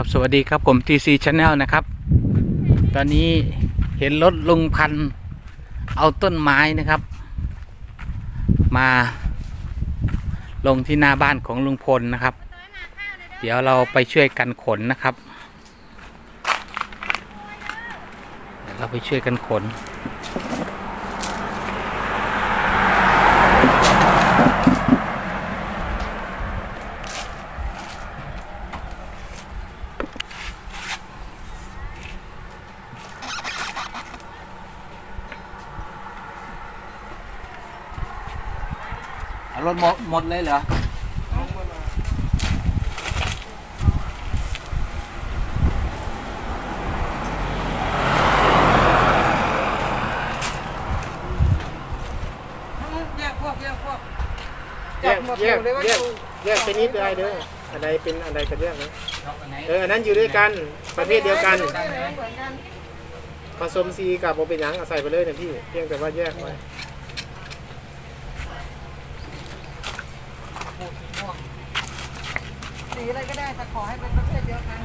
ครับสวัสดีครับผม TC Channel นะครับ ตอนนี้เห็นรถลุงพันเอาต้นไม้นะครับ มาลงที่หน้าบ้านของลุงพลนะครับ เดี๋ยวเราไปช่วยกันขนนะครับเราไปช่วยกันขน เอารถหมดหมดเลยเหรอแยกพวกแยกพวกแยกหมดแยกเลยว่าแยอยู่แยกไปนิดได้เด้ออะไรเป็นอะไรกันแยกนะเอออันนั้นอยู่ด้วยกันประเภทเดียวกัน เหมือนกันผสมซีกับโมเป็นหยังเอาใส่ไปเลยนะพี่เพียงแต่ว่าแยกไว้ สีอะไรก็ได้แต่ขอให้เป็นประเภทเดียวกัน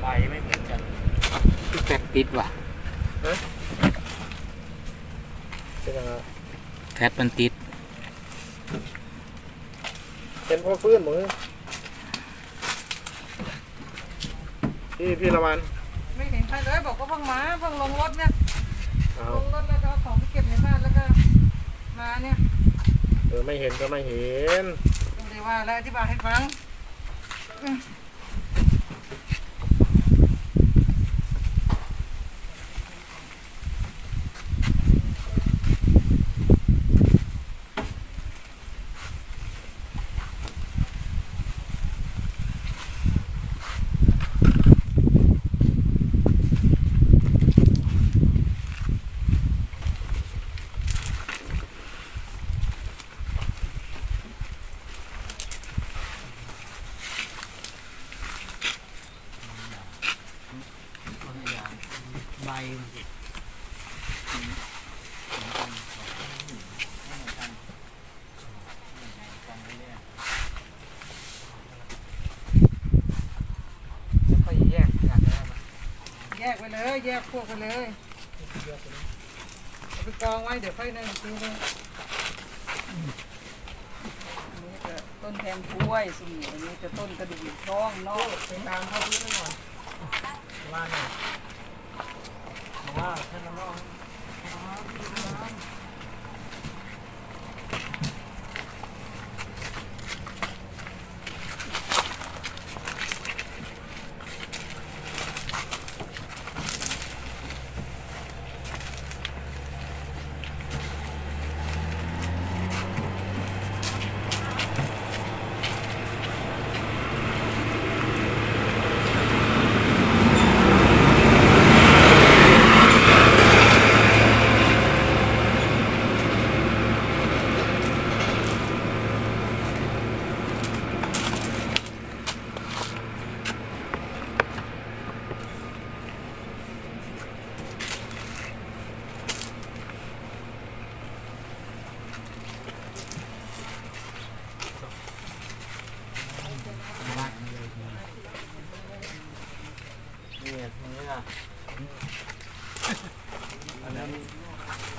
ใบไม่เหมือนกันที่แฟก ติดว่ะเป็นยังไงแฟตมันติดเป็นพวกฟื้นมือพี่พี่ละวันไม่เห็นใครเลยบอกว่าเพิ่งมาเพิ่งลงรถเนี่ยเอาลงรถแล้วก็เอาของไปเก็บในบ้านแล้วก็มาเนี่ยเออไม่เห็นก็ไม่เห็นไม่ได้ว่าแล้วอธิบายให้ฟัง ใบ ค่อยแยกกันนะ แยกไป เลย แยกพวกไปเลยเอาไปกองไว้เดี๋ยวค่อยนั่นอีกทีนึงอันนี้ก็ต้นแทนถ้วยสมุนอันนี้จะต้นกระดูกท้องเนอกไปตามเข้าพื้นหน่อยว่าหน่อยว่าแค่น้ำร้อน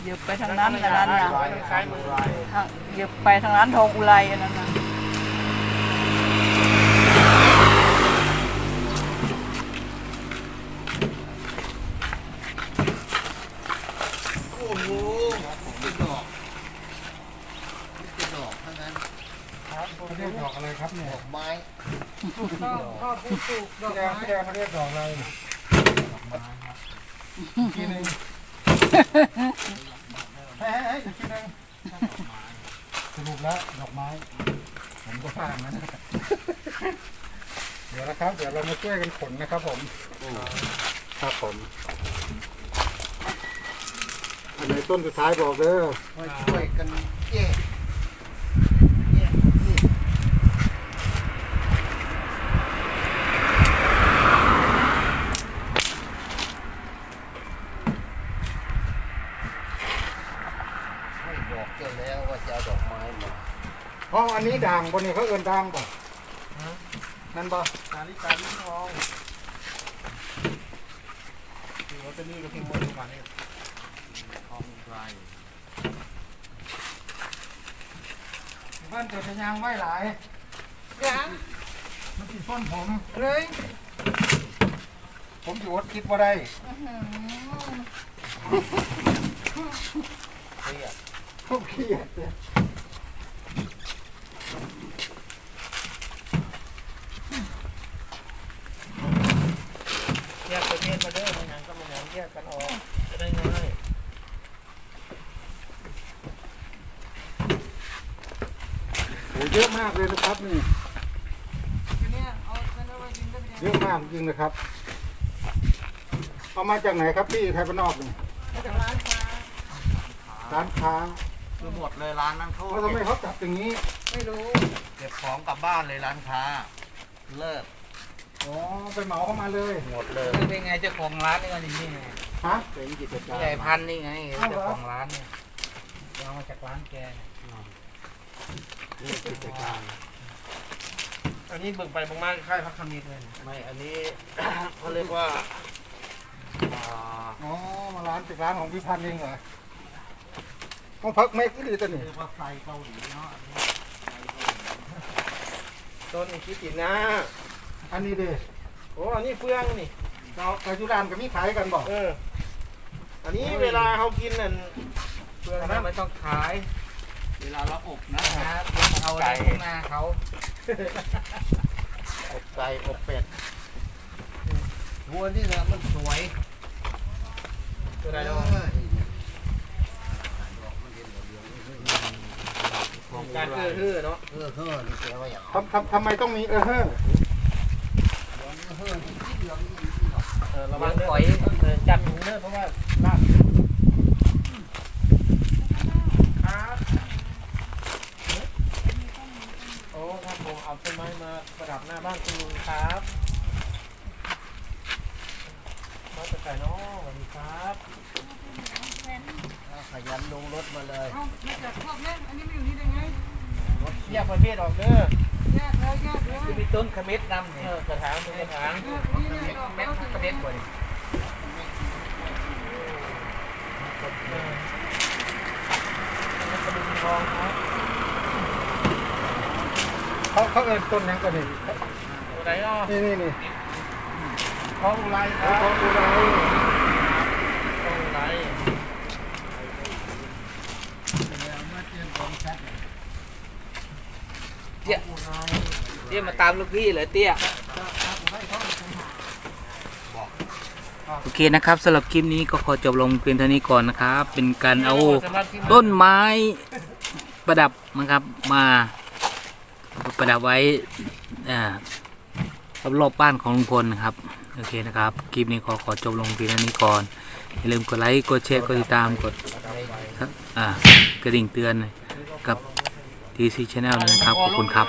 เหยียบไปทางนั้นอันนั้นนะคล้ายมือทางเหยียบไปทางนั้นทองอุไรอันนั้นนะเขาเรียกดอกอะไรครับเนี่ยดอกไม้ก็ก็ปลูกปลูกดอกพี่แดงไม้พี่แดงเขาเรียกดอกอะไรดอกไม้ครับ ทีนึงเฮ้ยเฮ้ยอีกทีนึงสรุปแล้วดอกไม้ ผมก็ฟังนะ เดี๋ยวนะครับ เดี๋ยวเรามาช่วยกันขนนะครับผมครับผม อันไหนต้นสุดท้ายบอกเด้อ มาช่วยกันแยกแยกนี่ไม่ บอกเจ้าแล้วว่าจะเอาดอกไม้มาห้องอันนี้ด่างบนนี้เขาเอินด่างป่ะนั่นป่ะสาลิกาลิ้นทองถือว่าตัวนี้ก็ทิ้งไว้ทุกวันนี้ทองไกรเพื่อนเกิดยางไว้หลายยังมันติดต้นผมเลยผมอยู่วัดคิดว่าได้อื้อหือเครี เครียดเนี่ยแยกประเภทมาเด้อมันหยังก็มันหยังแยกกันออกจะได้ง่ายโหเยอะมากเลยนะครับนี่ เนี้ยเอาเอาไว้กินก็ได้เยอะมากจริงนะครับ เอามาจากไหนครับพี่ไทยบ้านนอกนี่มาจากร้านค้าร้านค้า คือหมดเลยร้านนั้นเขาเขาทำไมเขาจับอย่างนี้ ไม่รู้ เก็บของกลับบ้านเลยร้านค้า เลิก อ๋อ ไปเหมาเข้ามาเลย หมดเลยเป็นไงเจ้าของร้านนี่ก็อย่างนี้ไงฮะ เป็นกิจการใหญ่พันนี่ไงอ้าวเหรอเจ้าของร้านเนี่ยเอามาจากร้านแกเนี่ยนี่กิจการอันนี้เบิ่งไปเบิ่งมาค่ายพักคำนี้เลยไม่ อันนี้เขาเรียกว่าอ่าอ๋อ มาร้านจากร้านของพิพันธ์เองเหรอ ต้องพักเมกอีหลีตัวนี้เรียกว่าไฟเกาหลีเนาะอันนี้ต้นนี้คิดติดนะอันนี้เด้โอ้อันนี้เฟืองนี่เราไปจุฬานกับมีขายกันบอกเออ อันนี้เวลาเขากินนั่นเพื่อนนั้นไม่ต้องขาย เวลาเราอบนะนะเอาในทุ่งนาเขาอบไก่อบเป็ดวัวนี่นะมันสวย ตัวใด เอ เนาะ ข อเอื้อเนาะเออเฮ้อนี่แปลว่าอย่างทำทำทำไมต้องมีเออเฮ้อเฮ้อเออกเระระวังเด้ปอล่อยเออจับหนูเด้อเพราะว่าลาบครับโอ้ครับผมเอาต้นไม้มาประดับหน้าบ้านคุณลุงครับมาจากไหนเนาะสวัสดีครับขยันลงรถมาเลย เอามาจากพวกนี้อันนี้ไม่อยู่นี่ได้ไง แยกประเภทออกเด้อแยกเลยแยกเลยคือมีต้นขมิ้นดำเอเนี่ยอกระถางเป็นกระถางเออนี่นี่ดอกแม็แล้กวขมิ้นบ่อยเออแล้วก็ดูทองครับเขาเขาเอินต้นหยังตัวนี้ตัวไหนอะนี่นี่นี่ทองอุไรคเขารับเขาดูอะไร ทองอุไร เตี้ยเตี้ยมาตามลูกพี่เหรอเตี้ยโอเคนะครับสำหรับคลิปนี้ก็ขอจบลงเพียงเท่านี้ก่อนนะครับ เป็นการเอาสำหรับที่ต้นไม้ประดับนะครับมาประดับไว้อ่ารอบๆบ้านของลุงพลนะครับโอเคนะครับคลิปนี้ขอขอจบลงเพียงเท่านี้ก่อนอย่าลืมกดไลค์กดแชร์กดติดตามกดอ่ากระดิ่งเตือนกับ DC Channel นะครับขอบคุณครับ